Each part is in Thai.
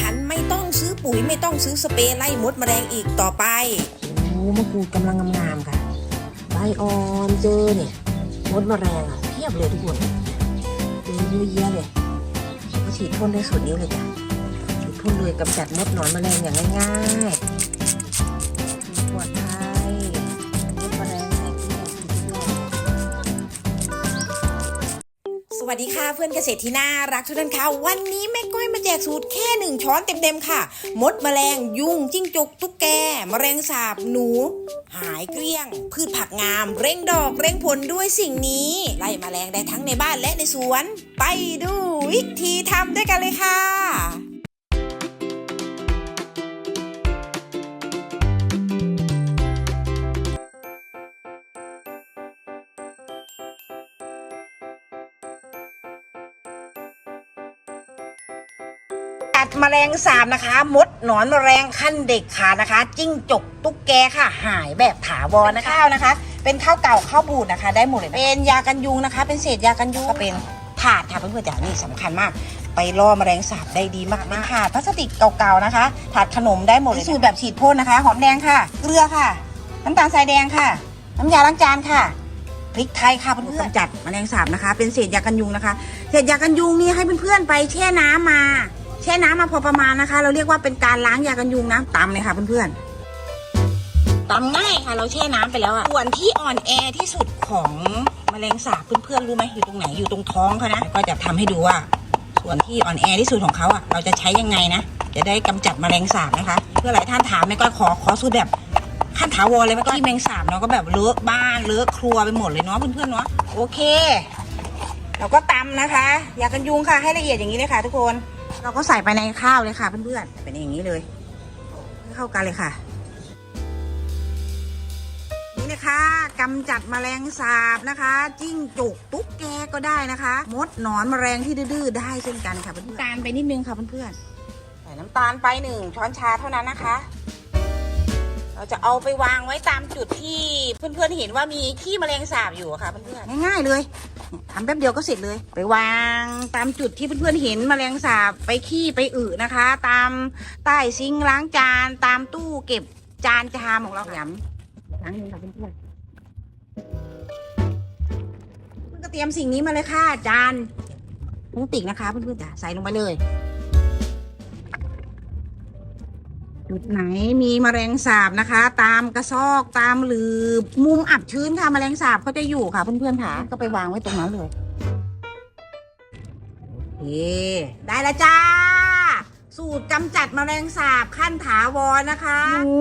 ฉันไม่ต้องซื้อปุ๋ยไม่ต้องซื้อสเปรย์ไล่มดแมลงอีกต่อไป โอ้มะกรูดกำลังงามๆค่ะใบอ่อนเจอเนี่ยมดแมลงอะเพียบเลยทุกคนเจอเยอะแยะเลยก็ฉีดพ่นได้สุดนิ้วเลยจ้ะฉีดพ่นเลยกำจัดมดหนอนแมลงอย่างง่ายๆ วัสดีค่ะเพื่อนเกษตรที่น่ารักทุกท่านค่ะวันนี้แม่ก้อยมาแจกสูตรแค่หนึ่งช้อนเต็มๆค่ะ มดแมลงยุงจิ้งจกตุ๊กแกแมลงสาบหนู หายเกลี้ยง พืชผักงาม เร่งดอกเร่งผลด้วยสิ่งนี้ ไล่แมลงได้ทั้งในบ้านและในสวน ไปดูวิธีทำด้วยกันเลยค่ะ กัดแมลงสาบนะคะ มดหนอนแมลงขั้นเด็กขานะคะ จิ้งจกตุ๊กแกค่ะ หายแบบถาวรนะคะข้าวนะคะ เป็นข้าวเก่าข้าวบูดนะคะ ได้หมดเลยนะเป็นยากันยุงนะคะ เป็นเศษยากันยุงก็เป็นถาดค่ะเพื่อนๆจ๋านี่สำคัญมาก ไปล่อแมลงสาบได้ดีมากๆถาดพลาสติกเก่าๆนะคะ ถาดขนมได้หมดเลยสูตรแบบฉีดพ่นนะคะ หอมแดงค่ะ เกลือค่ะ น้ำตาลทรายแดงค่ะ น้ำยาล้างจานค่ะพริกไทยค่ะเพื่อนๆกำจัดแมลงสาบนะคะ เป็นเศษยากันยุงนะคะ เศษยากันยุงนี่ให้เพื่อนๆไปแช่น้ำมาแช่น้ำมาพอประมาณนะคะ เราเรียกว่าเป็นการล้างยากันยุงนะตำเลยค่ะเพื่อนๆตำง่ายค่ะ เราแช่น้ำไปแล้วอะส่วนที่อ่อนแอที่สุดของแมลงสาบเพื่อนๆรู้ไหมอยู่ตรงไหนอยู่ตรงท้องเขานะก็จะทำให้ดูว่า ส่วนที่อ่อนแอที่สุดของเขาอะเราจะใช้ยังไงนะจะได้กำจัดแมลงสาบนะคะ เพื่อหลายท่านถามแม่ก็ขอขอสูตรแบบขั้นถาวรเลยแม่ก็ที่แมลงสาบเนาะก็แบบเลอะบ้านเลอะครัวไปหมดเลยเนาะเพื่อนๆเนาะโอเคเราก็ตำนะคะ ยากันยุงค่ะให้ละเอียดอย่างนี้เลยค่ะทุกคน เราก็ใส่ไปในข้าวเลยค่ะเพื่อนๆเป็นอย่างนี้เลยให้เข้ากันเลยค่ะ นี่นะคะกำจัดแมลงสาบนะคะ จิ้งจกตุ๊กแกก็ได้นะคะ มดหนอนแมลงที่ดื้อๆได้เช่นกันค่ะเพื่อนๆน้ำตาลไปนิดนึงค่ะเพื่อนๆใส่น้ำตาลไปหนึ่งช้อนชาเท่านั้นนะคะเราจะเอาไปวางไว้ตามจุดที่เพื่อนๆเห็นว่ามีขี้แมลงสาบอยู่อะค่ะเพื่อนๆง่ายๆเลย ทำแป๊บเดียวก็เสร็จเลย ไปวางตามจุดที่เพื่อนๆเห็นมแมลงสาบไปขี้ไปอึนะคะ ตามใต้ซิงล้างจาน ตามตู้เก็บจานจามของเราหย้ำล้างนึงค่ะเพื่อนๆเพื่อนก็เตรียมสิ่งนี้มาเลยค่ะจานพุงติกนะคะเพื่อนๆจ้ะใส่ลงไปเลย จุดไหนมีแมลงสาบนะคะ ตามกระซอกตามหรือมุมอับชื้นค่ะแมลงสาบเขาจะอยู่ค่ะเพื่อนๆค่ะก็ไปวางไว้ตรงนั้นเลยโอเคได้แล้วจ้า สูตรกำจัดแมลงสาบขั้นถาวรนะคะหนู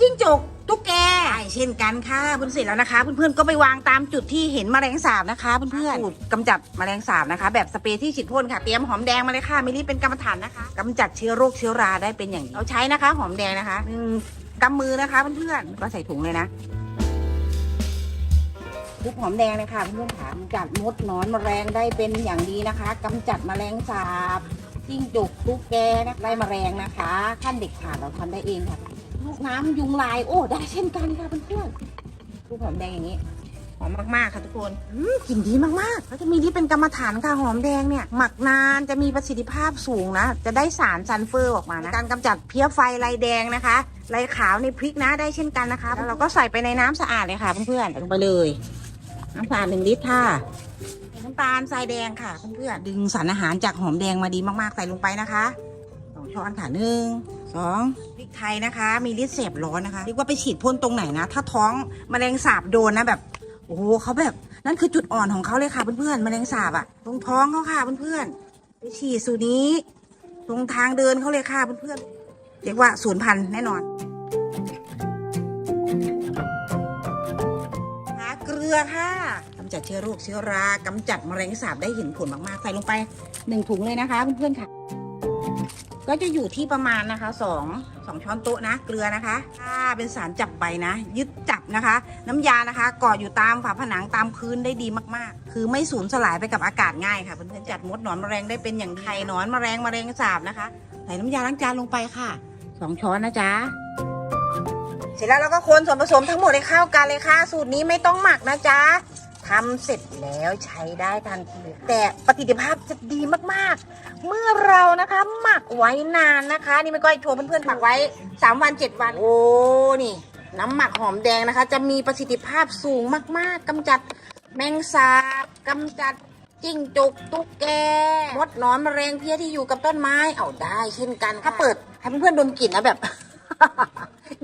จิ้งจก ตุ๊กแกใช่เช่นกันค่ะเพื่อนเสร็จแล้วนะคะ เพื่อนๆก็ไปวางตามจุดที่เห็นแมลงสาบนะคะเพื่อนๆสูตรกำจัดแมลงสาบนะคะ แบบสเปรย์ที่ฉีดพ่นค่ะเตรียมหอมแดงมาเลยค่ะมิลลี่เป็นกรรมฐานนะคะกำจัดเชื้อโรคเชื้อราได้เป็นอย่างดีเราใช้นะคะ หอมแดงนะคะหนึ่งกำมือนะคะเพื่อนๆก็ใส่ถุงเลยนะทุกหอมแดงเลยค่ะเพื่อนๆค่ะกำจัดมดหนอนแมลงได้เป็นอย่างดีนะคะกำจัดแมลงสาบจิ้งจกตุ๊กแกนะไล่แมลงนะคะ ขั้นเด็กขาดเราทำได้เองค่ะ ลูกน้ำยุงลาย โอ้ ได้เช่นกันค่ะเพื่อนๆลูหอมแดงอย่างนี้หอมมากๆค่ะทุกคนกลิ่นดีมากๆเขาจะมีที่เป็นกรรมฐานค่ะหอมแดงเนี่ย หมักนานจะมีประสิทธิภาพสูงนะ จะได้สารซัลเฟอร์ออกมานะ การกำจัดเพี้ยไฟลายแดงนะคะลายขาวในพริกนะได้เช่นกันนะคะ แล้วเราก็ใส่ไปในน้ำสะอาดเลยค่ะเพื่อนๆลงไปเลย น้ำสะอาดหนึ่งลิตรค่ะน้ำตาลทรายแดงค่ะเพื่อนๆดึงสารอาหารจากหอมแดงมาดีมากๆใส่ลงไปนะคะสองช้อนค่ะหนึ่ง สองพริกไทยนะคะ มีฤทธิ์เสพร้อนนะคะเรียกว่าไปฉีดพ่นตรงไหนนะ ถ้าท้องมแมลงสาบโดนนะแบบ โอ้โหเขาแบบ นั่นคือจุดอ่อนของเขาเลยค่ะเพื่อนๆแมลงสาบอะตรงท้องเขาค่ะเพื่อนๆไปฉีดสูตรนี้ ตรงทางเดินเขาเลยค่ะเพื่อนๆเรียกว่าศูนย์พันแน่นอนหาเกลือค่ะกำจัดเชื้อโรคเชื้อรากำจัดมแมลงสาบได้เห็นผลมากๆใส่ลงไปหนึ่งถุงเลยนะคะเพื่อนๆค่ะ ก็จะอยู่ที่ประมาณนะคะสองสองช้อนโต๊ะนะ เกลือนะคะถ้าเป็นสารจับใบนะ ยึดจับนะคะ น้ำยานะคะเกาะอยู่ตามฝาผนังตามพื้นได้ดีมากๆ คือไม่สูญสลายไปกับอากาศง่ายค่ะเพื่อนๆจัดมดหนอนแมลงได้เป็นอย่างไข่หนอนแมลงมแมลงสาบนะคะใส่น้ำยาล้างจานลงไปค่ะสองช้อนนะจ๊ะเสร็จแล้วเราก็คนส่วนผสมทั้งหมดให้เข้ากันเลยค่ะ สูตรนี้ไม่ต้องหมักนะจ๊ะ ทำเสร็จแล้วใช้ได้ทันทีแต่ประสิทธิภาพจะดีมากๆ เมื่อเรานะคะหมักไว้นานนะคะ นี่ไม่ก้อยโชว์เพื่อนๆหมักไว้ 3 วัน 7 วัน โอ้นี่ น้ำหมักหอมแดงนะคะ จะมีประสิทธิภาพสูงมากๆกำจัดแมงสาบกำจัดจิ้งจกตุ๊กแกมดหนอนแมลงเพี้ยที่อยู่กับต้นไม้เอาได้เช่นกันถ้าเปิดให้เพื่อนๆดมกลิ่นแล้วแบบ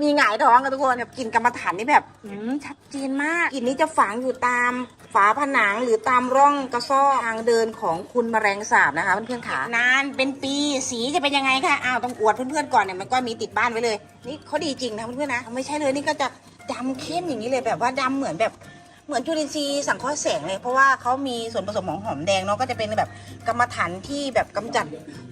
มีหงายท้องกันทุกคนแบบกลิ่นกรรมฐานนี่แบบอืมชัดเจนมากกลิ่นนี้จะฝังอยู่ตามฝาผนังหรือตามร่องกระซอกทางเดินของคุณแมลงสาบนะคะเพื่อนๆขานานเป็นปีสีจะเป็นยังไงคะอ้าวต้องอวดเพื่อนๆก่อนเนี่ยมันก็มีติดบ้านไว้เลย นี่เขาดีจริงนะเพื่อนๆนะไม่ใช่เลยนี่ก็จะดำเข้มอย่างนี้เลยแบบว่าดำเหมือนแบบ เหมือนจุลินทรีย์สังเคราะห์แสงเลยเพราะว่าเขามีส่วนผสมของหอมแดงเนาะก็จะเป็นแบบกรรมฐานที่แบบกำจัด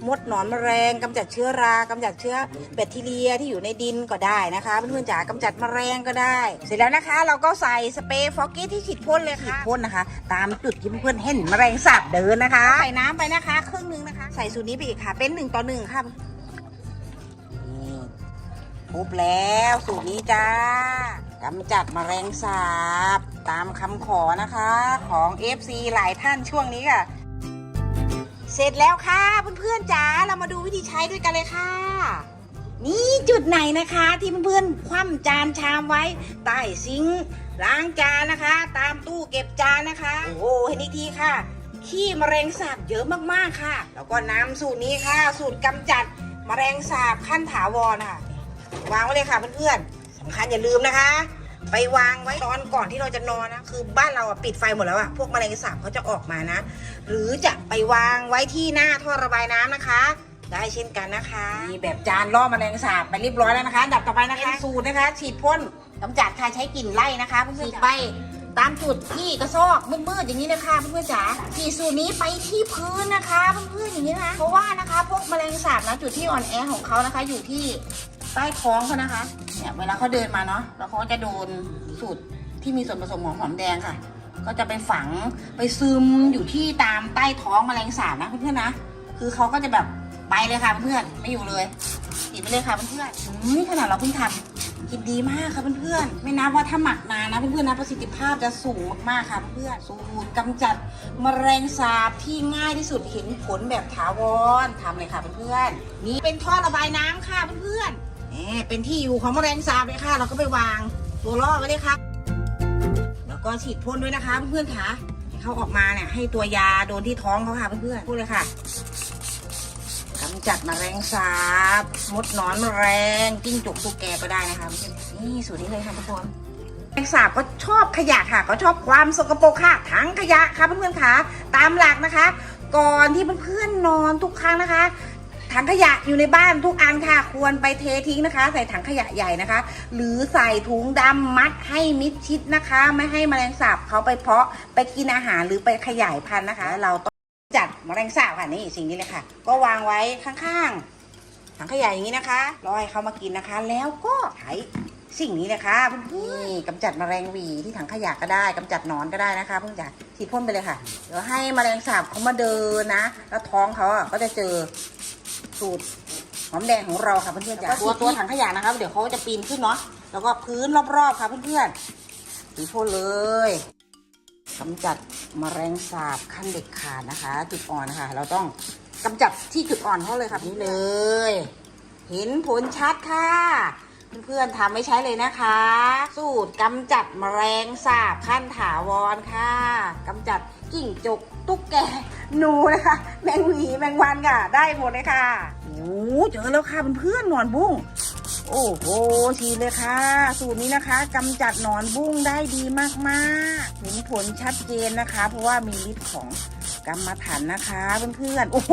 มดหนอนแมลงกำจัดเชื้อรากำจัดเชื้อแบคทีเรียที่อยู่ในดินก็ได้นะคะเพื่อนๆจ๋ากำจัดแมลงก็ได้ เสร็จแล้วนะคะ เราก็ใส่สเปรย์ฟอกกี้ที่ฉีดพ่นเลยค่ะฉีดพ่นนะคะ ตามจุดที่เพื่อนๆเห็นแมลงสาบเดินนะคะใส่น้ำไปนะคะครึ่งหนึงนะคะ ใส่สูตรนี้ไปอีกค่ะ เป็นหนึ่งต่อหนึ่งค่ะนี่ปุ๊บแล้วสูตรนี้จ้า กำจัดมแมลงสาบ ตามคำขอนะคะ ของ FC หลายท่านช่วงนี้ค่ะ เสร็จแล้วค่ะเพื่อนๆจ๋าเรามาดูวิธีใช้ด้วยกันเลยค่ะ นี่จุดไหนนะคะที่เพื่อนๆคว่ำจานชามไว้ ใต้ซิงค์ล้างจานนะคะ ตามตู้เก็บจานนะคะ โอ้โหเห็นอีกทีค่ะขี้มแมลงสาบเยอะมากๆค่ะ แล้วก็น้ำสูตรนี้ค่ะ สูตรกำจัดมแมลงสาบขั้นถาวรค่ะ วางไว้เลยค่ะเพื่อนๆ สำคัญอย่าลืมนะคะ ไปวางไว้ตอนก่อนที่เราจะนอนนะคือบ้านเราอะปิดไฟหมดแล้วอะพวกแมลงสาบเขาจะออกมานะ หรือจะไปวางไว้ที่หน้าท่อระบายน้ำนะคะ ได้เช่นกันนะคะมีแบบจานล่อแมลงสาบไปเรียบร้อยแล้วนะคะอันดับต่อไปนะคะเป็นสูตรนะคะ ฉีดพ่นกำจัดค่ะใช้กลิ่นไล่นะคะเพื่อนๆฉีดไปตามจุดที่กระซอกมืดๆอย่างนี้นะคะเพื่อนๆจ๋าฉีดสูตรนี้ไปที่พื้นนะคะเพื่อนๆอย่างนี้นะเพราะว่านะคะพวกแมลงสาบนะจุดที่อ่อนแอของเขานะคะ อยู่ที่ ใต้ท้องเขานะคะ เนี่ยเวลาเขาเดินมาเนาะแล้วเขาก็จะโดนสูตรที่มีส่วนผสมของหอมแดงค่ะ ก็จะไปฝังไปซึมอยู่ที่ตามใต้ท้องแมลงสาบนะเพื่อนๆนะ คือเขาก็จะแบบไปเลยค่ะเพื่อนๆไม่อยู่เลยติดไปเลยค่ะเพื่อนๆอืมนี่ขนาดเราเพิ่งทำกินดีมากค่ะเพื่อนๆไม่นับว่าถ้าหมักนานนะเพื่อนๆนะประสิทธิภาพจะสูงมากๆค่ะเพื่อนๆสูตรกำจัดแมลงสาบที่ง่ายที่สุดเห็นผลแบบถาวรทำเลยค่ะเพื่อนๆนี่เป็นท่อระบายน้ำค่ะเพื่อนๆ เป็นที่อยู่ของแมลงสาบเลยค่ะ เราก็ไปวางตัวล่อไว้เลยค่ะ แล้วก็ฉีดพ่นด้วยนะคะ เพื่อนๆค่ะให้เขาออกมาเนี่ยให้ตัวยาโดนที่ท้องเขาค่ะเพื่อนๆพูดเลยค่ะกำจัดแมลงสาบมดหนอนแมลงจิ้งจกตุ๊กแกก็ได้นะคะเพื่อนนี่สูตรนี้เลยค่ะทุกคนแมลงสาบก็ชอบขยะค่ะ ก็ชอบความสกปรกค่ะทั้งขยะค่ะเพื่อนๆค่ะตามหลักนะคะ ก่อนที่เพื่อนๆนอนทุกครั้งนะคะ ถังขยะอยู่ในบ้านทุกอันค่ะ ควรไปเททิ้งนะคะ ใส่ถังขยะใหญ่นะคะ หรือใส่ถุงดำมัดให้มิดชิดนะคะ ไม่ให้แมลงสาบเขาไปเพาะไปกินอาหารหรือไปขยายพันธุ์นะคะ เราต้องจัดแมลงสาบค่ะนี่สิ่งนี้เลยค่ะ ก็วางไว้ข้างๆถังขยะอย่างนี้นะคะรอให้เขามากินนะคะ แล้วก็ใช้สิ่งนี้นะคะเพื่อนนี่กำจัดแมลงวีที่ถังขยะก็ได้กำจัดนอนก็ได้นะคะ เพื่อนจ๋าฉีดพ่นไปเลยค่ะเดี๋ยวให้แมลงสาบเขามาเดินนะ แล้วท้องเขาก็จะเจอ สูตรหอมแดงของเราค่ะเพื่อนๆจ้ะตัวตัวถังขยะนะครับเดี๋ยวเขาจะปีนขึ้นเนาะแล้วก็พื้นรอบๆค่ะเพื่อนๆสีพ่นเลยกำจัดแมลงสาบขั้นเด็ดขาดนะคะ จุดอ่อนนะคะ เราต้องกำจัดที่จุดอ่อนเขาเลยค่ะนี่เลย เห็นผลชัดค่ะ เพื่อนๆทำไม่ใช้เลยนะคะ สูตรกำจัดแมลงสาบขั้นถาวรค่ะกำจัด กิ่งจก ตุ๊กแกหนูนะคะ แมงหวีแมงวันค่ะ ได้หมดเลยค่ะโอ้เจอแล้วค่ะเพื่อนๆหนอนบุ้งโอ้โหชีดเลยค่ะ สูตรนี้นะคะกำจัดหนอนบุ้งได้ดีมากๆ เห็นผลชัดเจนนะคะ เพราะว่ามีฤทธิ์ของกรรมฐานนะคะเพื่อนๆโอ้โห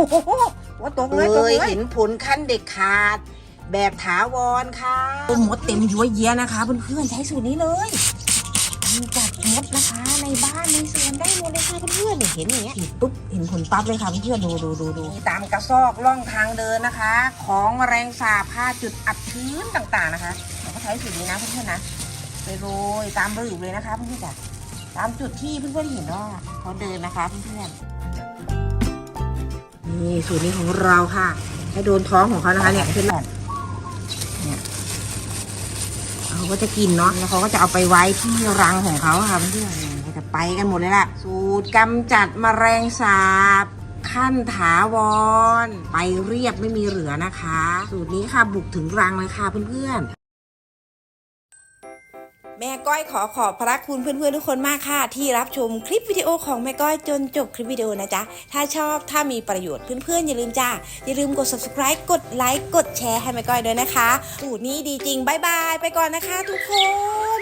ว่าตกเลยตกเลยเห็นผลขั้นเด็ดขาด แบบถาวรค่ะมดเต็มยัวเยียนะคะเพื่อนๆใช้สูตรนี้เลยกำจัด มดนะคะ ในบ้านในสวนได้หมดเลยค่ะเพื่อนๆเห็นอย่างเงี้ยฉีดปุ๊บเห็นผลปั๊บเลยค่ะเพื่อนๆดูดูดูดูตามกระซอกล่องทางเดินนะคะ ของแมลงสาบผ้าจุดอับชื้นต่างๆนะคะเราก็ใช้สูตรนี้นะเพื่อนๆนะไปโรยตามบริบเลยนะคะเพื่อนๆจ้ะตามจุดที่เพื่อนๆเห็นว่าเขาเดินนะคะเพื่อนๆนี่สูตรนี้ของเราค่ะให้โดนท้องของเขานะคะเนี่ยเพื่อนๆเนี่ย เขาก็จะกินเนาะแล้วเขาก็จะเอาไปไว้ที่รังของเขาค่ะเพื่อนๆเขาจะไปกันหมดเลยล่ะ สูตรกำจัดแมลงสาบขั้นถาวร ไปเรียบไม่มีเหลือนะคะ สูตรนี้ค่ะบุกถึงรังเลยค่ะเพื่อนๆ แม่ก้อยขอขอบพระคุณเพื่อนๆทุกคนมากค่ะ ที่รับชมคลิปวิดีโอของแม่ก้อยจนจบคลิปวิดีโอนะจ๊ะ ถ้าชอบถ้ามีประโยชน์เพื่อนๆอย่าลืมจ้าอย่าลืมกด subscribe กดไลค์กดแชร์ให้แม่ก้อยด้วยนะคะสูตรนี้ดีจริงบายบายไปก่อนนะคะทุกคน